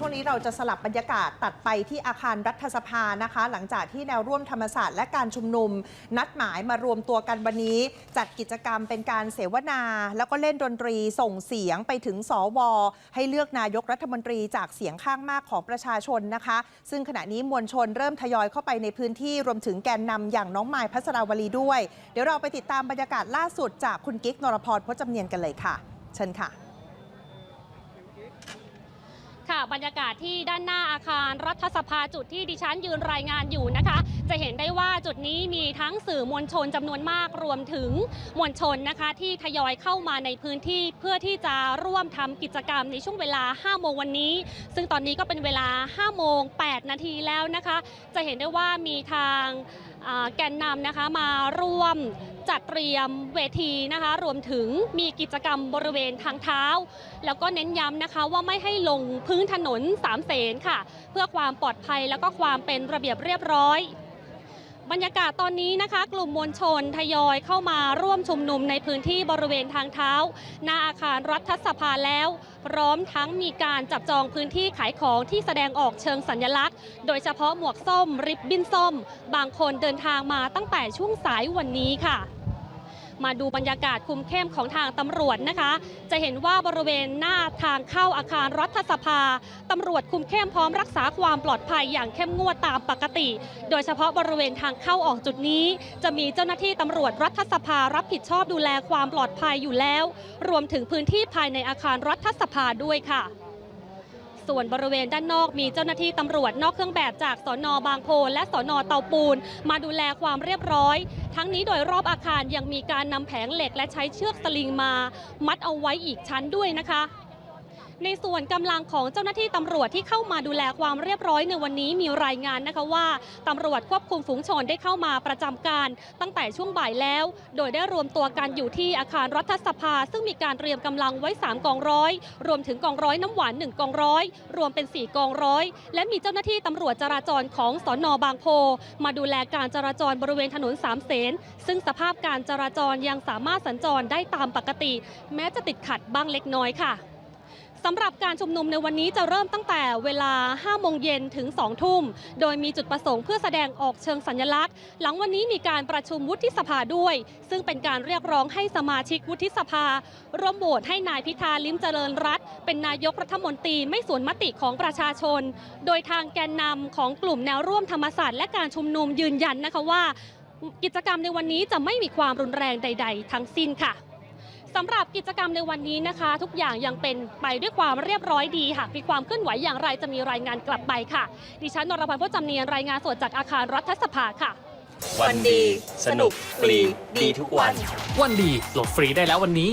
ช่วงนี้เราจะสลับบรรยากาศตัดไปที่อาคารรัฐสภานะคะ หลังจากที่แนวร่วมธรรมศาสตร์และการชุมนุม นัดหมายมารวมตัวกันวันนี้ จัดกิจกรรมเป็นการเสวนา แล้วก็เล่นดนตรีส่งเสียงไปถึงสวให้เลือกนายกรัฐมนตรีจากเสียงข้างมากของประชาชนนะคะ ซึ่งขณะนี้มวลชนเริ่มทยอยเข้าไปในพื้นที่รวมถึงแกนนำอย่างน้องไมายพัสราวลีด้วย เดี๋ยวเราไปติดตามบรรยากาศล่าสุดจากคุณกิ๊กนรพรพจำเนียนกันเลยค่ะ เชิญค่ะ ค่ะ บรรยากาศที่ด้านหน้าอาคารรัฐสภาจุดที่ดิฉันยืนรายงานอยู่นะคะ จะเห็นได้ว่าจุดนี้มีทั้งสื่อมวลชนจำนวนมากรวมถึงมวลชนนะคะ ที่ทยอยเข้ามาในพื้นที่เพื่อที่จะร่วมทำกิจกรรมในช่วงเวลา 5 โมงวันนี้ ซึ่งตอนนี้ก็เป็นเวลา 5 โมง 8 นาทีแล้วนะคะ จะเห็นได้ว่ามีทางแกนนำนะคะมาร่วม จัดเตรียมเวทีนะคะ รวมถึงมีกิจกรรมบริเวณทางเท้า แล้วก็เน้นย้ำนะคะว่าไม่ให้ลงพื้นถนนสามเสนค่ะ เพื่อความปลอดภัยแล้วก็ความเป็นระเบียบเรียบร้อยบรรยากาศตอนนี้นะคะ กลุ่มมวลชนทยอยเข้ามาร่วมชุมนุมในพื้นที่บริเวณทางเท้า หน้าอาคารรัฐสภาแล้ว พร้อมทั้งมีการจับจองพื้นที่ขายของที่แสดงออกเชิงสัญลักษณ์ โดยเฉพาะหมวกส้ม ริบบิ้นส้ม บางคนเดินทางมาตั้งแต่ช่วงสายวันนี้ค่ะ มาดูบรรยากาศคุมเข้มของทางตำรวจนะคะ จะเห็นว่าบริเวณหน้าทางเข้าอาคารรัฐสภาตำรวจคุมเข้มพร้อมรักษาความปลอดภัยอย่างเข้มงวดตามปกติ โดยเฉพาะบริเวณทางเข้าออกจุดนี้ จะมีเจ้าหน้าที่ตำรวจรัฐสภารับผิดชอบดูแลความปลอดภัยอยู่แล้ว รวมถึงพื้นที่ภายในอาคารรัฐสภาด้วยค่ะ ส่วนบริเวณด้านนอกมีเจ้าหน้าที่ตำรวจนอกเครื่องแบบจากสอนอบางโพและสอนอเตาปูน มาดูแลความเรียบร้อย ทั้งนี้โดยรอบอาคารยังมีการนำแผงเหล็กและใช้เชือกสลิงมา มัดเอาไว้อีกชั้นด้วยนะคะ ในส่วนกำลังของเจ้าหน้าที่ตำรวจที่เข้ามาดูแลความเรียบร้อยในวันนี้มีรายงานนะคะว่าตำรวจควบคุมฝูงชนได้เข้ามาประจำการ ตั้งแต่ช่วงบ่ายแล้ว โดยได้รวมตัวกันอยู่ที่อาคารรัฐสภา ซึ่งมีการเตรียมกำลังไว้ 3 กองร้อย รวมถึงกองร้อยน้ำหวาน1กองร้อยรวมเป็น 4 กองร้อย และมีเจ้าหน้าที่ตำรวจจราจรของสอนอบางโพ มาดูแลการจราจรบริเวณถนนสามเสนซึ่งสภาพการจราจรยังสามารถสัญจรได้ตามปกติ แม้จะติดขัดบ้างเล็กน้อยค่ะ สำหรับการชุมนุมในวันนี้จะเริ่มตั้งแต่เวลา 5 โมงเย็นถึง 2 ทุ่ม โดยมีจุดประสงค์เพื่อแสดงออกเชิงสัญลักษณ์ หลังวันนี้มีการประชุมวุฒิสภาด้วย ซึ่งเป็นการเรียกร้องให้สมาชิกวุฒิสภา ร่วมโหวตให้นายพิธาลิ้มเจริญรัตเป็นนายกรัฐมนตรีไม่สวนมติของประชาชน โดยทางแกนนำของกลุ่มแนวร่วมธรรมศาสตร์และการชุมนุมยืนยันนะคะว่า กิจกรรมในวันนี้จะไม่มีความรุนแรงใด ๆ ทั้งสิ้นค่ะ สำหรับกิจกรรมในวันนี้นะคะ ทุกอย่างยังเป็นไปด้วยความเรียบร้อยดีหากมีความเคลื่อนไหวอย่างไรจะมีรายงานกลับไปค่ะ ดิฉันนรพันธ์พจน์จำเนียนรายงานสดจากอาคารรัฐสภาค่ะ วันดี สนุก ฟรี ดีทุกวัน วันดีโหลดฟรีได้แล้ววันนี้